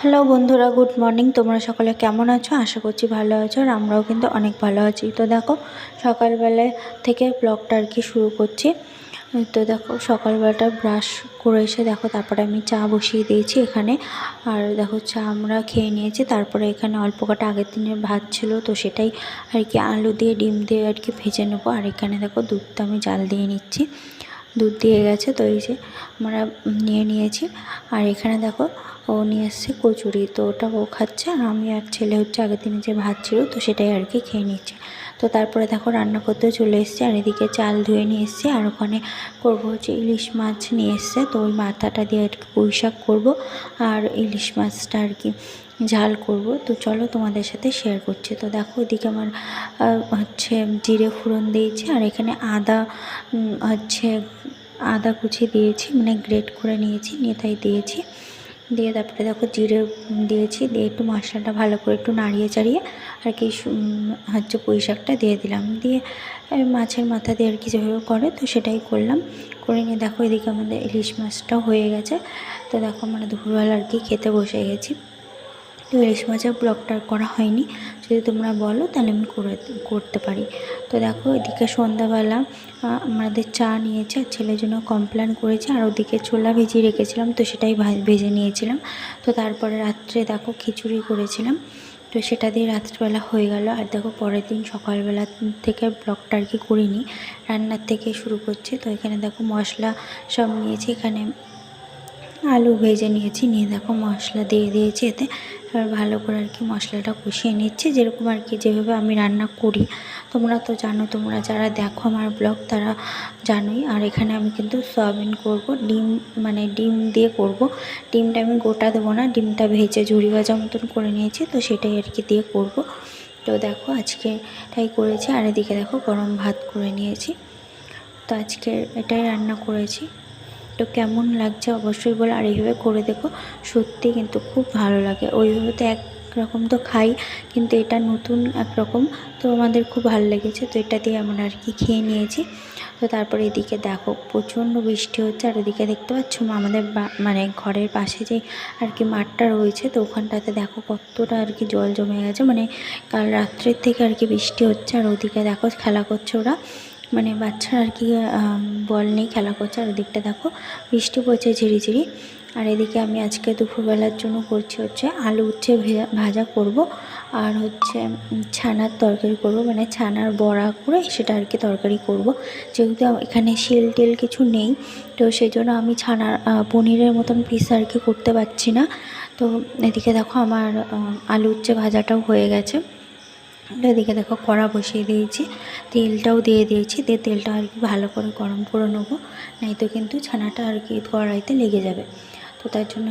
Hello বন্ধুরা, good morning. তোমরা সকলে কেমন আছো? আশা করছি ভালো আছো আর আমরাও কিন্তু অনেক ভালো আছি। তো দেখো, সকালবেলা থেকে ব্লগটা আর কি শুরু করছি। তো দেখো, সকালবেলাটা ব্রাশ করে এসে দেখো, তারপরে আমি চা বসিয়ে দিয়েছি এখানে। আর দেখো, চা আমরা খেয়ে নিয়েছি। তারপরে এখানে অল্প কটা আগের দিনের ভাত ছিল, তো সেটাই আর কি আলু দিয়ে, ডিম দিয়ে আর কি ভেজে নেব। আর এখানে দেখো, দুধটা আমি জাল দিয়ে নিচ্ছি। দুধ দিয়ে গেছে, তো এই যে আমরা নিয়ে নিয়েছি। আর এখানে দেখো, ও নিয়ে এসছে কচুরি, তো ওটা ও খাচ্ছে, আর আমি আর ছেলে হচ্ছে আগের দিনে যে ভাত ছিল, তো সেটাই আর কি খেয়ে নিচ্ছে। তো তারপরে দেখো, রান্না করতে চলে এসছে, আর এদিকে চাল ধুয়ে নিয়ে এসছে, আর ওখানে করব হচ্ছে ইলিশ মাছ নিয়ে এসছে, তো ওই মাথাটা দিয়ে আর কি পুঁই শাক করব, আর ইলিশ মাছটা আর কি ঝাল করব। তো চলো তোমাদের সাথে শেয়ার করছি। তো দেখো ওদিকে আমার হচ্ছে জিরে ফোড়ন দিয়েছি আর এখানে আদা হচ্ছে আদা কুচি দিয়েছি মানে গ্রেট করে নিয়েছি, নিয়ে তাই দিয়েছি। দিয়ে তারপরে দেখো জিরে দিয়েছি, দিয়ে একটু মশলাটা ভালো করে একটু নাড়িয়ে চাড়িয়ে আর কি হচ্ছে পুঁই শাকটা দিয়ে দিলাম। দিয়ে মাছের মাথা দিয়ে আর কি যেভাবে করে, তো সেটাই করলাম। করে নিয়ে দেখো এদিকে আমাদের ইলিশ মাছটাও হয়ে গেছে। তো দেখো আমরা দুপুরবেলা আর কি খেতে বসে গেছি। ইলিশ মাছের ব্লগটা করা হয়নি। যদি তোমরা বলো, তাহলে আমি করে করতে পারি। তো দেখো, এদিকে সন্ধ্যাবেলা আমাদের চা নিয়েছে, আর ছেলের জন্য কমপ্লেন করেছে, আর ওদিকে ছোলা ভেজিয়ে রেখেছিলাম, তো সেটাই ভেজে নিয়েছিলাম। তো তারপরে রাত্রে দেখো, খিচুড়ি করেছিলাম, তো সেটা দিয়ে রাত্রিবেলা হয়ে গেল। আর দেখো, পরের দিন সকালবেলা থেকে ব্লগটা আর কি করিনি, রান্নার থেকে শুরু করছি। তো এখানে দেখো, মশলা সব নিয়েছি, এখানে আলু ভেজে নিয়েছি, নিয়ে দেখো মশলা দিয়ে দিয়েছি এতে। এবার ভালো করে আর কি মশলাটা কষিয়ে নিচ্ছি। যেরকম আর কি যেভাবে আমি রান্না করি। তোমরা তো জানো, তোমরা যারা দেখো আমার ব্লগ তারা জানোই। আর এখানে আমি কিন্তু সয়াবিন করব, ডিম মানে ডিম দিয়ে করব। ডিমটা আমি গোটা দেবো না, ডিমটা ভেজে ঝুড়ি ভাজা মতন করে নিয়েছি, তো সেটাই আর কি দিয়ে করব। তো দেখো আজকে এটাই করেছি। আর এদিকে দেখো গরম ভাত করে নিয়েছি। তো আজকে এটাই রান্না করেছি। তো কেমন লাগছে অবশ্যই বলে, আর এইভাবে করে দেখো সত্যি কিন্তু খুব ভালো লাগে। ওইভাবে তো এক রকম তো খাই, কিন্তু এটা নতুন একরকম, তো আমাদের খুব ভালো লেগেছে। তো এটা দিয়ে আমরা আর কি খেয়ে নিয়েছি। তো তারপরে এদিকে দেখো, প্রচণ্ড বৃষ্টি হচ্ছে, আর ওদিকে দেখতে পাচ্ছ আমাদের মানে ঘরের পাশে যে আর কি মাঠটা রয়েছে, তো ওখানটাতে দেখো কতটা আর কি জল জমে গেছে। মানে কাল রাত্রের থেকে আর কি বৃষ্টি হচ্ছে, আর ওদিকে দেখো খেলা করছে ওরা। মানে বাচ্চারা আর কি বল নিয়ে খেলা করছে, আর ওদিকটা দেখো বৃষ্টি পড়ছে ঝিরিঝিরি। আর এদিকে আমি আজকে দুপুরবেলার জন্য করছি হচ্ছে আলু উচ্ছে ভাজা করব, আর হচ্ছে ছানার তরকারি করব মানে ছানার বড়া করে সেটা আর কি তরকারি করব। যেহেতু এখানে শিল টিল কিছু নেই, তো সেই জন্য আমি ছানার পনিরের মতন পিস আর কি করতে পারছি না। তো এদিকে দেখো আমার আলু উচ্ছে ভাজাটাও হয়ে গেছে। এদিকে দেখো কড়া বসিয়ে দিয়েছি। তেলটাও দিয়ে দিয়েছি। দিয়ে তেলটা আর কি ভালো করে গরম করে নেব। নাই তো কিন্তু ছানাটা আর কি কড়াইতে লেগে যাবে। তো তার জন্য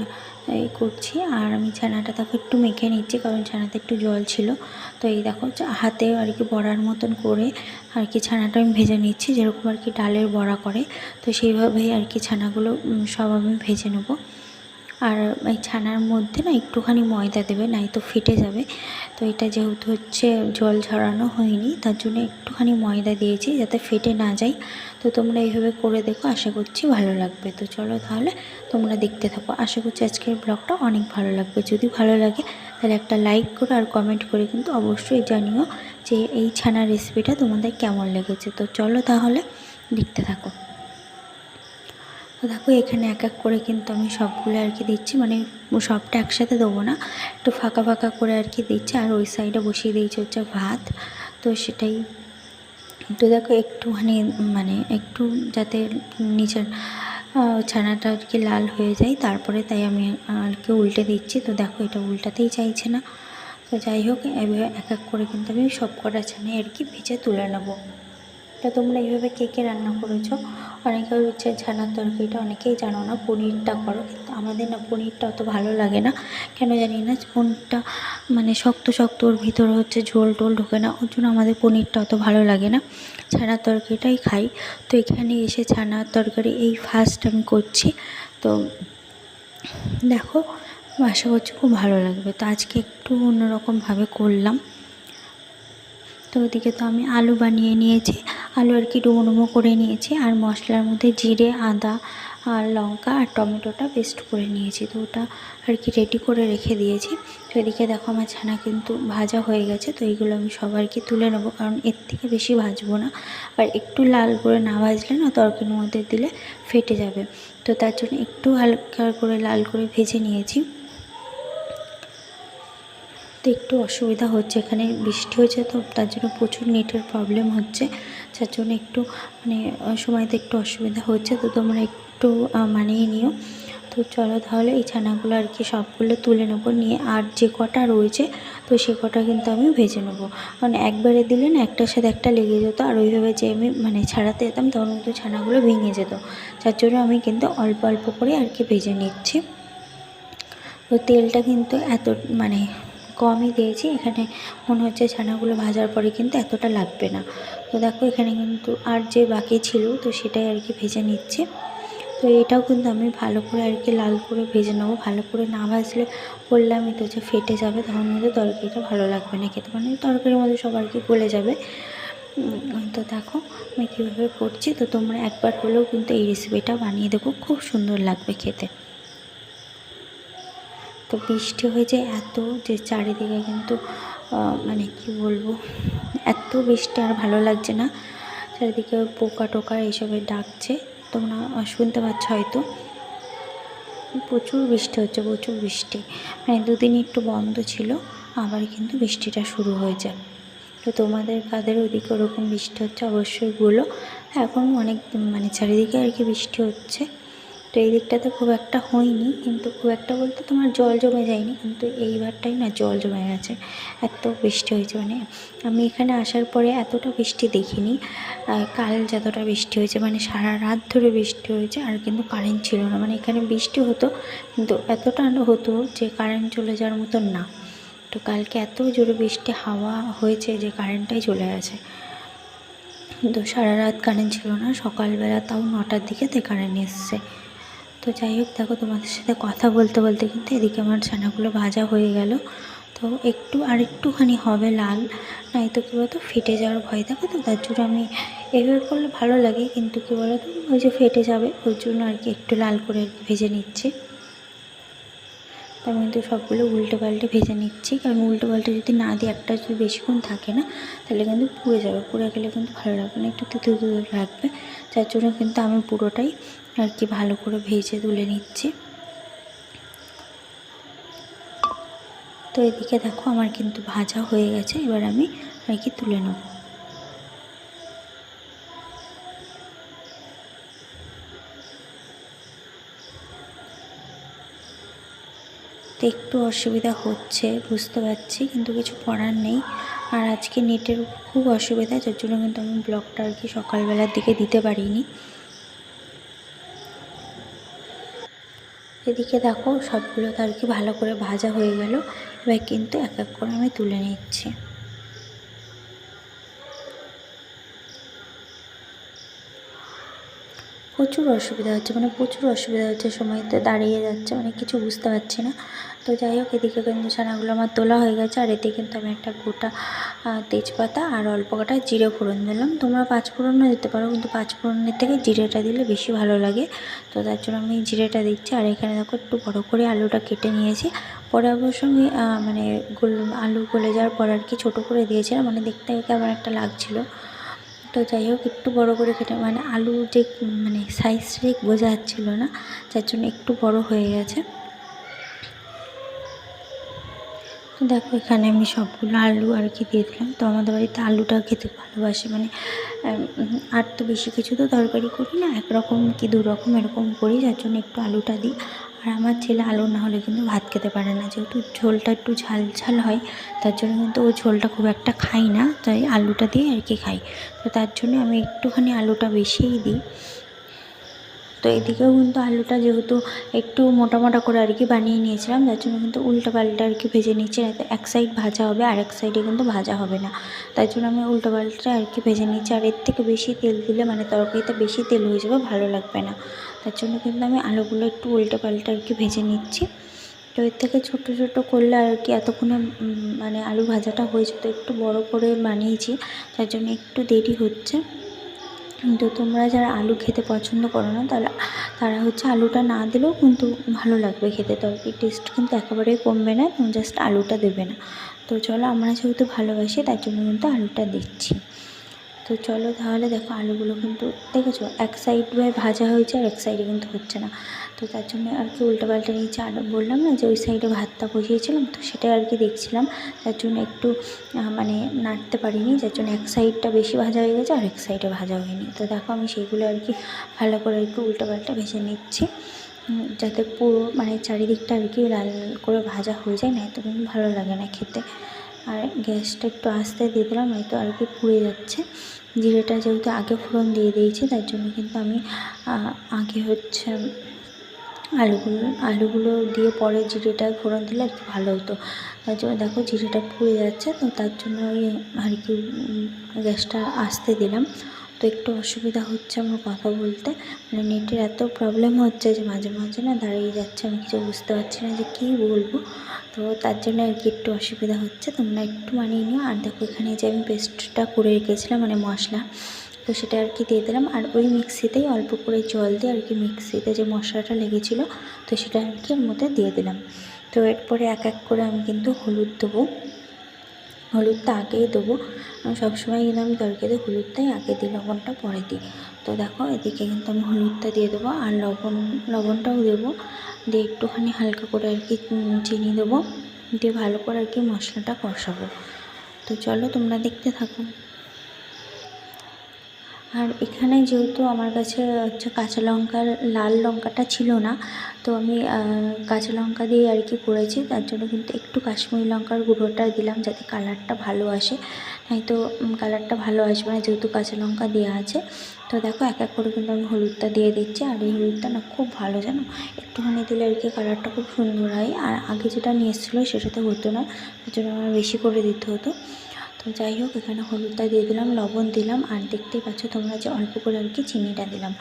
এই করছি। আর আমি ছানাটা তাকে একটু মেখে নিচ্ছি, কারণ ছানাতে একটু জল ছিল। তো এই দেখো হাতে আর কি বড়ার মতন করে আর কি ছানাটা আমি ভেজে নিচ্ছি, যেরকম আর কি ডালের বড়া করে। তো সেইভাবেই আর কি ছানাগুলো সব আমি ভেজে নেব। আর এই ছানার মধ্যে না একটুখানি ময়দা দেবে নাই তো ফেটে যাবে। তো এটা যেহেতু হচ্ছে জল ঝরানো হয়নি, তার জন্য একটুখানি ময়দা দিয়েছি যাতে ফেটে না যায়। তো তোমরা এইভাবে করে দেখো, আশা করছি ভালো লাগবে। তো চলো তাহলে তোমরা দেখতে থাকো। আশা করছি আজকের ব্লগটা অনেক ভালো লাগবে। যদি ভালো লাগে, তাহলে একটা লাইক করো আর কমেন্ট করে কিন্তু অবশ্যই জানিও যে এই ছানার রেসিপিটা তোমাদের কেমন লেগেছে। তো চলো তাহলে দেখতে থাকো। দেখো, এখানে এক এক করে কিন্তু আমি সবগুলো আর কি দিচ্ছি। মানে সবটা একসাথে দেবো না, একটু ফাঁকা ফাঁকা করে আর কি দিচ্ছি। আর ওই সাইডে বসিয়ে দিয়েছি হচ্ছে ভাত। তো সেটাই। তো দেখো, একটুখানি মানে একটু যাতে নিচের ছানাটা আর কি লাল হয়ে যায়। তারপরে তাই আমি আর কি উল্টে দিচ্ছি। তো দেখো, এটা উল্টাতেই চাইছে না। তো যাই হোক, এবার এক এক করে কিন্তু আমি সব কটা ছানাই আর কি ভেজে তুলে নেব। তা তোমরা এইভাবে কে কে রান্না করেছ? অনেকে হচ্ছে ছানার তরকারিটা, অনেকেই জানো না, পনিরটা করো। কিন্তু আমাদের না পনিরটা অত ভালো লাগে না। কেন জানি না পনিরটা মানে শক্ত শক্ত ওর ভিতরে হচ্ছে ঝোল টোল ঢোকে না, ওর জন্য আমাদের পনিরটা অত ভালো লাগে না। ছানার তরকারিটাই খাই। তো এখানে এসে ছানার তরকারি এই ফার্স্ট আমি করছি। তো দেখো, আশা করছি খুব ভালো লাগবে। তো আজকে একটু অন্যরকমভাবে করলাম। তো ওদিকে তো আমি আলু বানিয়ে নিয়েছি। আলু আর কি ডুমো ডুমো করে নিয়েছি আর মশলার মধ্যে জিরে, আদা আর লঙ্কা আর টমেটোটা পেস্ট করে নিয়েছি। তো ওটা আর কি রেডি করে রেখে দিয়েছি। তো এদিকে দেখো আমার ছানা কিন্তু ভাজা হয়ে গেছে। তো এইগুলো আমি সবার কি তুলে নেব কারণ এর থেকে বেশি ভাজবো না। আর একটু লাল করে না ভাজলে না তরকারির মধ্যে দিলে ফেটে যাবে। তো তার জন্য একটু হালকা করে লাল করে ভেজে নিয়েছি। তো একটু অসুবিধা হচ্ছে। এখানে বৃষ্টি হয়েছে তো তার জন্য প্রচুর নেটের প্রবলেম হচ্ছে। যার জন্য একটু মানে সময়তে একটু অসুবিধা হচ্ছে। তো তোমরা একটু মানিয়ে নিও। তো চলো তাহলে এই ছানাগুলো আর কি সবগুলো তুলে নেব নিয়ে। আর যে কটা রয়েছে, তো সে কটা কিন্তু আমি ভেজে নেব। কারণ একবারে দিলে না একটার সাথে একটা লেগে যেত আর ওইভাবে যে আমি মানে ছাড়াতে যেতাম, তখন কিন্তু ছানাগুলো ভেঙে যেত। যার জন্য আমি কিন্তু অল্প অল্প করে আর কি ভেজে নিচ্ছি। তো তেলটা কিন্তু এত মানে কমই দিয়েছি। এখানে মনে হচ্ছে ছানাগুলো ভাজার পরে কিন্তু এতটা লাগবে না। তো দেখো, এখানে কিন্তু আর যে বাকি ছিল, তো সেটাই আর কি ভেজে নিচ্ছি। তো এটাও কিন্তু আমি ভালো করে আর কি লাল করে ভেজে নেব। ভালো করে না ভাজলে বললামই তো যে ফেটে যাবে, তখন কিন্তু তরকারিটা ভালো লাগবে না খেতে। মানে তরকারির মধ্যে সব আর কি গলে যাবে। তো দেখো, আমি কীভাবে করছি। তো তোমরা একবার হলেও কিন্তু এই রেসিপিটা বানিয়ে দেবো খুব সুন্দর লাগবে খেতে। তো বৃষ্টি হয়েছে, এত যে চারিদিকে কিন্তু মানে কি বলব, এত বৃষ্টি আর ভালো লাগছে না। চারিদিকে পোকা টোকা এইসবে ডাকছে, তোমরা শুনতে পাচ্ছ হয়তো। প্রচুর বৃষ্টি হচ্ছে, প্রচুর বৃষ্টি। মানে দুদিন একটু বন্ধ ছিল, আবার কিন্তু বৃষ্টিটা শুরু হয়ে যায় তো তোমাদের কাদের ওদিকে ওরকম বৃষ্টি হচ্ছে অবশ্যই বলো। এখন অনেক মানে চারিদিকে আর কি বৃষ্টি হচ্ছে। তো এই দিকটাতে খুব একটা হয়নি, কিন্তু খুব একটা বলতে তোমার জল জমে যায়নি, কিন্তু এইবারটাই না জল জমে গেছে, এত বৃষ্টি হয়েছে মানে। আমি এখানে আসার পরে এতটা বৃষ্টি দেখিনি কাল যতটা বৃষ্টি হয়েছে মানে সারা রাত ধরে বৃষ্টি হয়েছে, আর কিন্তু কারেন্ট ছিল না মানে এখানে বৃষ্টি হতো, কিন্তু এতটা হতো যে কারেন্ট চলে যাওয়ার মতন না। তো কালকে এত জোরে বৃষ্টি হাওয়া হয়েছে যে কারেন্টটাই চলে গেছে। তো সারা রাত কারেন্ট ছিল না, সকালবেলা তাও নটার দিকে তে কারেন্ট এসছে। তো যাই হোক, দেখো তোমাদের সাথে কথা বলতে বলতে কিন্তু এদিকে আমার ছানাগুলো ভাজা হয়ে গেল। তো একটু আর একটুখানি হবে লাল নাই তো কী বলতো, ফেটে যাওয়ার ভয়। থাকে তো, তার জন্য আমি এভাবে করলে ভালো লাগে, কিন্তু কী বলতো, ওই যে ফেটে যাবে ওই জন্য আর কি একটু লাল করে ভেজে নিচ্ছি। আমি কিন্তু সবগুলো উল্টে পাল্টে ভেজে নিচ্ছি, কারণ উল্টে পাল্টে যদি না দিই, একটা যদি বেশিক্ষণ থাকে না, তাহলে কিন্তু পুড়ে যাবে, পুড়ে গেলে কিন্তু ভালো লাগবে না, একটু তেতো তেতো লাগবে। যার জন্য কিন্তু আমি পুরোটাই আর কি ভালো করে ভেজে তুলে নিচ্ছি। তো এদিকে দেখো আমার কিন্তু ভাজা হয়ে গেছে, এবার আমি আর কি তুলে নেব। তো একটু অসুবিধা হচ্ছে, বুঝতে পারছি, কিন্তু কিছু করার নেই। আর আজকে নেটের খুব অসুবিধা, যার জন্য কিন্তু আমি ব্লগটা আর কি সকালবেলার দিকে দিতে পারিনি। এদিকে দেখো সবগুলো আর কি ভালো করে ভাজা হয়ে গেল। এবার কিন্তু এক এক করে আমি তুলে নিচ্ছি। প্রচুর অসুবিধা হচ্ছে মানে প্রচুর অসুবিধা হচ্ছে সময়তে দাঁড়িয়ে যাচ্ছে মানে কিছু বুঝতে পারছি না। তো যাই হোক, এদিকে কিন্তু ছানাগুলো আমার তোলা হয়ে গেছে, আর এতে কিন্তু আমি একটা গোটা তেজপাতা আর অল্প কটা জিরে ফোড়ন দিলাম। তোমরা পাঁচ ফোড়নও দিতে পারো, কিন্তু পাঁচ ফোড়নের থেকে জিরেটা দিলে বেশি ভালো লাগে। তো তার জন্য আমি জিরেটা দিচ্ছি, আর এখানে দেখো একটু বড়ো করে আলুটা কেটে নিয়েছি। পরে অবশ্য আমি মানে আলু গলে যাওয়ার পর আর কি ছোটো করে দিয়েছিলাম মানে দেখতে কেমন একটা লাগছিল। তো যাই হোক, একটু বড় করে কেটে মানে আলু যে মানে সাইজ ঠিক বোঝা যাচ্ছিল না, যার জন্য একটু বড় হয়ে গেছে। দেখো, এখানে আমি সবগুলো আলু আর কি দিয়ে দিলাম। তো আমাদের বাড়িতে আলুটা খেতে ভালোবাসে মানে আর তো বেশি কিছু তো তরকারি করি না, একরকম কি দু রকম এরকম করি, যার জন্য একটু আলুটা দিই। আর আমার ছেলে আলু না হলে কিন্তু ভাত খেতে পারে না। যেহেতু ঝোলটা একটু ঝাল ঝাল হয়, তার জন্য কিন্তু ও ঝোলটা খুব একটা খাই না। তাই আলুটা দিয়ে আর কি খাই। তো তার জন্য আমি একটুখানি আলুটা বেশিই দিই। তো এদিকেও কিন্তু আলুটা যেহেতু একটু মোটা মোটা করে আর কি বানিয়ে নিয়েছিলাম যার জন্য কিন্তু উল্টো পাল্টা আর কি ভেজে নিচ্ছি এক সাইড ভাজা হবে আর এক সাইডে কিন্তু ভাজা হবে না। তার জন্য আমি উল্টো পাল্টা আর কি ভেজে নিচ্ছি, আর এর থেকে বেশি তেল দিলে মানে তরকারিতে বেশি তেল হয়ে যাবে, ভালো লাগবে না। তার জন্য কিন্তু আমি আলুগুলো একটু উল্টো পাল্টা আর কি ভেজে নিচ্ছি। তো এর থেকে ছোটো ছোটো করলে আর কি এতক্ষণে মানে আলু ভাজাটা হয়েছে তো একটু বড় করে বানিয়েছি, তার জন্য একটু দেরি হচ্ছে। তো তোমরা যারা আলু খেতে পছন্দ করো না, তারা তারা হচ্ছে আলুটা না দিলেও কিন্তু ভালো লাগবে খেতে। তবে টেস্ট কিন্তু একেবারেই কমবে না, তুমি জাস্ট আলুটা দেবে না। তো চলো, আমরা যেহেতু ভালোবাসি তার জন্য কিন্তু আলুটা দিচ্ছি। তো চলো তাহলে দেখো, আলুগুলো কিন্তু, দেখেছ? এক সাইড ভাজা হয়েছে আর এক সাইডে কিন্তু হচ্ছে না। তো তার জন্য আর কি উল্টো পাল্টা নিয়েছে আর বললাম না যে ওই সাইডে ভাতটা বসিয়েছিলাম, তো সেটাই আর কি দেখছিলাম। তার জন্য একটু মানে নাড়তে পারিনি, যার জন্য এক সাইডটা বেশি ভাজা হয়ে গেছে, আর এক সাইডে ভাজা হয়নি। তো দেখো আমি সেইগুলো আর কি ভালো করে একটু উল্টো পাল্টা ভেজে নিচ্ছি। যাতে পুরো মানে চারিদিকটা আর কি লাল করে ভাজা হয়ে যায়, না তো কিন্তু ভালো লাগে না খেতে। আর গ্যাসটা একটু আস্তে দিয়ে দিলাম, নয়তো আর কি পুড়ে যাচ্ছে। জিরেটা যেহেতু আগে ফোড়ন দিয়ে দিয়েছি, তার জন্য কিন্তু আমি আগে হচ্ছে আলুগুলো আলুগুলো দিয়ে পরে জিরেটা ফোড়ন দিলে আর কি ভালো হতো। তার জন্য দেখো জিরেটা পুড়ে যাচ্ছে, তো তার জন্য ওই আর কি গ্যাসটা আসতে দিলাম। তো একটু অসুবিধা হচ্ছে আমার কথা বলতে। মানে নেটের এত প্রবলেম হচ্ছে যে মাঝে মাঝে না দাঁড়িয়ে যাচ্ছে, আমি কিছু বুঝতে পারছি না যে কী বলব। তো তার জন্য আর কি একটু অসুবিধা হচ্ছে, তোমরা একটু মানিয়ে নিও। আর দেখো এখানে যে আমি পেস্টটা করে রেখেছিলাম মানে মশলা তো সেটা আর কি দিয়ে দিলাম। আর ওই মিক্সিতেই অল্প করে জল দিয়ে আর কি মিক্সিতে যে মশলাটা লেগেছিলো, তো সেটা আর কি এর মধ্যে দিয়ে দিলাম। তো এরপরে এক এক করে আমি কিন্তু হলুদ দেবো। হলুদটা আগেই দেবো। সবসময় কিন্তু আমি তরকারিতে হলুদটাই আগে দিই, লবণটা পরে দিই। তো দেখো, এদিকে কিন্তু আমি হলুদটা দিয়ে দেবো আর লবণ, লবণটাও দেবো। দিয়ে একটুখানি হালকা করে আর কি চিনি দেবো। দিয়ে ভালো করে আর কি মশলাটা কষাবো। তো চলো তোমরা দেখতে থাকো। আর এখানে যেহেতু আমার কাছে হচ্ছে কাঁচা লঙ্কা লাল লঙ্কাটা ছিল না, তো আমি কাঁচা লঙ্কা দিয়ে আর কি করেছি। তার জন্য কিন্তু একটু কাশ্মীরি লঙ্কার গুঁড়োটা দিলাম যাতে কালারটা ভালো আসে। নয়তো কালারটা ভালো আসবে না যেহেতু কাঁচা লঙ্কা দেওয়া আছে। তো দেখো, এক এক করে কিন্তু আমি হলুদটা দিয়ে দিচ্ছি। আর এই হলুদটা না খুব ভালো জানো? একটুখানি দিলে আর কি কালারটা খুব সুন্দর হয়। আর আগে যেটা নিয়ে এসেছিল সেটাতে হতো না। তার জন্য আমার বেশি করে দিতে হতো। তো যাই হোক, এখানে হলুদটা দিয়ে দিলাম, লবণ দিলাম, আর দেখতেই পাচ্ছ তোমরা যে অল্প করে আর কি চিনিটা দিলাম।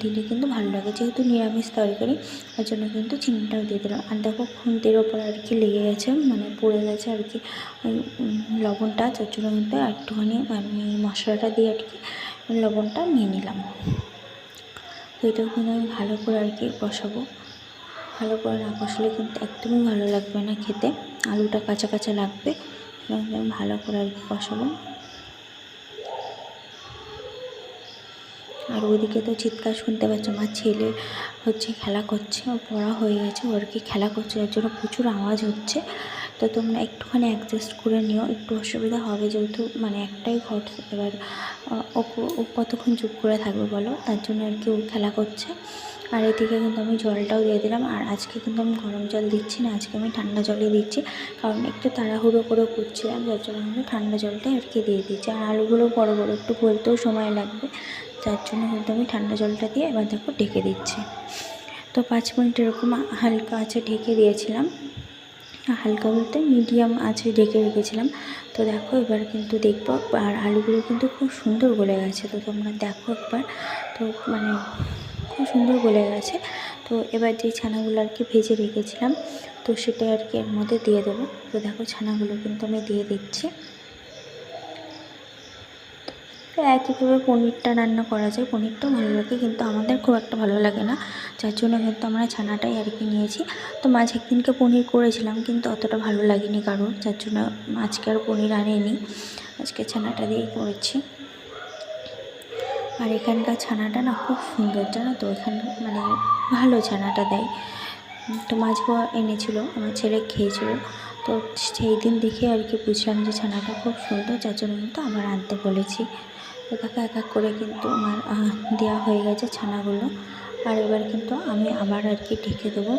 দিলে কিন্তু ভালো লাগে, যেহেতু নিরামিষ তরকারি, তার জন্য কিন্তু চিনিটাও দিয়ে দিলাম। আর দেখো খুন্তির ওপর আর কি লেগে গেছে মানে পড়ে গেছে আর কি লবণটা, যার জন্য কিন্তু একটুখানি আমি মশলাটা দিয়ে আর কি লবণটা নিয়ে নিলাম। তো এটাও কিন্তু আমি ভালো করে আর কি কষাবো। ভালো করে না কষলে কিন্তু একদমই ভালো লাগবে না খেতে, আলুটা কাঁচা কাঁচা লাগবে। ভালো করে কষাবো আর ওইদিকে তো চিৎকার শুনতে পাচ্ছ, আমার ছেলে হচ্ছে খেলা করছে, ও পড়া হয়ে গেছে, ওর কি খেলা করছে যার জন্য প্রচুর আওয়াজ হচ্ছে। তো তোমরা একটুখানি অ্যাডজাস্ট করে নিও, একটু অসুবিধা হবে যেহেতু মানে একটাই ঘর, এবার ও কতক্ষণ চুপ করে থাকবে বলো? তার জন্য আর কি ও খেলা করছে। আর এদিকে কিন্তু আমি জলটাও দিয়ে দিলাম, আর আজকে কিন্তু আমি গরম জল দিচ্ছি না, আজকে আমি ঠান্ডা জলই দিচ্ছি, কারণ একটু তাড়াহুড়ো করে করছিলাম, যার জন্য কিন্তু ঠান্ডা জলটাই আর কি দিয়ে দিচ্ছি আর আলুগুলো বড় বড়, একটু গলতেও সময় লাগবে, যার জন্য কিন্তু আমি ঠান্ডা জলটা দিয়ে এবার দেখো ঢেকে দিচ্ছি। তো পাঁচ মিনিট এরকম হালকা আছে, ঢেকে দিয়েছিলাম। হালকা বলতে মিডিয়াম আছে, ডেকে রেখেছিলাম। তো দেখো, এবার কিন্তু দেখব, আর আলুগুলো কিন্তু খুব সুন্দর গলে গেছে। তো তোমরা দেখো একবার। তো মানে খুব সুন্দর গলে গেছে। তো এবার যে ছানাগুলো আর কি ভেজে রেখেছিলাম, তো সেটা আর কি এর মধ্যে দিয়ে দেবো। তো দেখো, ছানাগুলো কিন্তু আমি দিয়ে দিচ্ছি। তো একইভাবে পনিরটা রান্না করা যায়। পনিরটাও ভালো লাগে কিন্তু আমাদের খুব একটা ভালো লাগে না। যার জন্য কিন্তু আমরা ছানাটাই আর কি নিয়েছি। তো মাঝে একদিনকে পনির করেছিলাম কিন্তু অতটা ভালো লাগেনি কারোর। যার জন্য আজকে আর পনির আনেনি। আজকে ছানাটা দিয়েই করেছি। আর এখানকার ছানাটা না খুব সুন্দর, জানো তো? এখানে মানে ভালো ছানাটা দেয়। তো মাছও এনেছিল, আমার ছেলে খেয়েছিল। তো সেই দিন দেখে আর কি বুঝলাম যে ছানাটা খুব সুন্দর, যার জন্য কিন্তু আবার আনতে বলেছি। একা এক এক করে কিন্তু আমার দেওয়া হয়ে গেছে ছানাগুলো। আর এবার কিন্তু আমি আবার আর কি ঢেকে দেবো।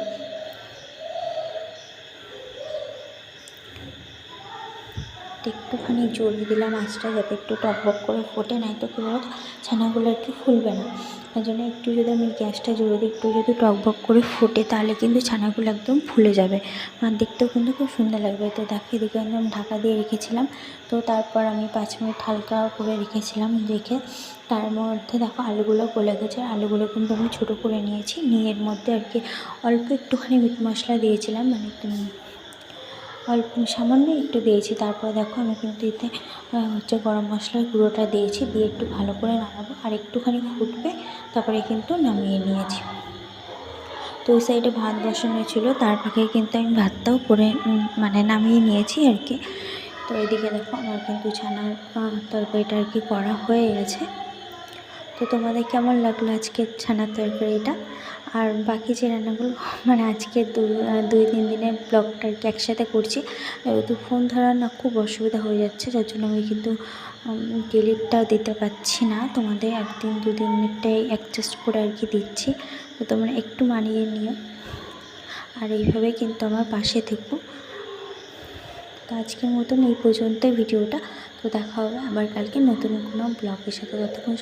তো একটুখানি জোরে দিলাম, আঁচটা যাতে একটু টকবক করে ফোটে নাই তো কী বলতো, ছানাগুলো একটু ফুলবে না। তার জন্য একটু যদি আমি গ্যাসটা জোরে দিই, একটু যদি টকবক করে ফোটে, তাহলে কিন্তু ছানাগুলো একদম ফুলে যাবে। আর দেখতেও কিন্তু খুব সুন্দর লাগবে। তো দেখো, এদিকে একদম ঢাকা দিয়ে রেখেছিলাম। তো তারপর আমি পাঁচ মিনিট হালকা করে রেখেছিলাম, রেখে তার মধ্যে দেখো, আলুগুলো গলে গেছে। আলুগুলো কিন্তু আমি ছোটো করে নিয়েছি। নিয়ে এর মধ্যে আর কি অল্প একটুখানি মিট মশলা দিয়েছিলাম। মানে একটু অল্প সামান্য একটু দিয়েছি। তারপর দেখো আমি কিন্তু এতে হচ্ছে গরম মশলার গুঁড়োটা দিয়েছি। দিয়ে একটু ভালো করে নাড়াবো। আর একটুখানি ফুটবে। তারপরে কিন্তু নামিয়ে নিয়েছি। তো ওই সাইডে ভাত বসানো ছিল। তার কিন্তু আমি ভাতটাও করে মানে নামিয়ে নিয়েছি আর কি। তো এদিকে দেখো আমার কিন্তু ছানার তরকারিটা আর কি করা হয়ে গেছে। তো তোমাদের কেমন লাগল আজকে ছানার তরকারিটা? আর বাকি যে রান্নাগুলো মানে আজকে দুই, তিন দিনের ব্লগটা আর কি একসাথে করছি তো ফোন ধরার না খুব অসুবিধা হয়ে যাচ্ছে, যার জন্য আমি কিন্তু ডিলিটটাও দিতে পারছি না। তোমাদের একদিন দু দিনেরটাই অ্যাডজাস্ট করে আর কি দিচ্ছি। তো তোমরা একটু মানিয়ে নিও। আর এইভাবে কিন্তু আমার পাশে থেকো। তো আজকের মতন এই পর্যন্তই ভিডিওটা। তো দেখা হবে আবার কালকে নতুন কোনো ব্লগের সাথে। ততক্ষণ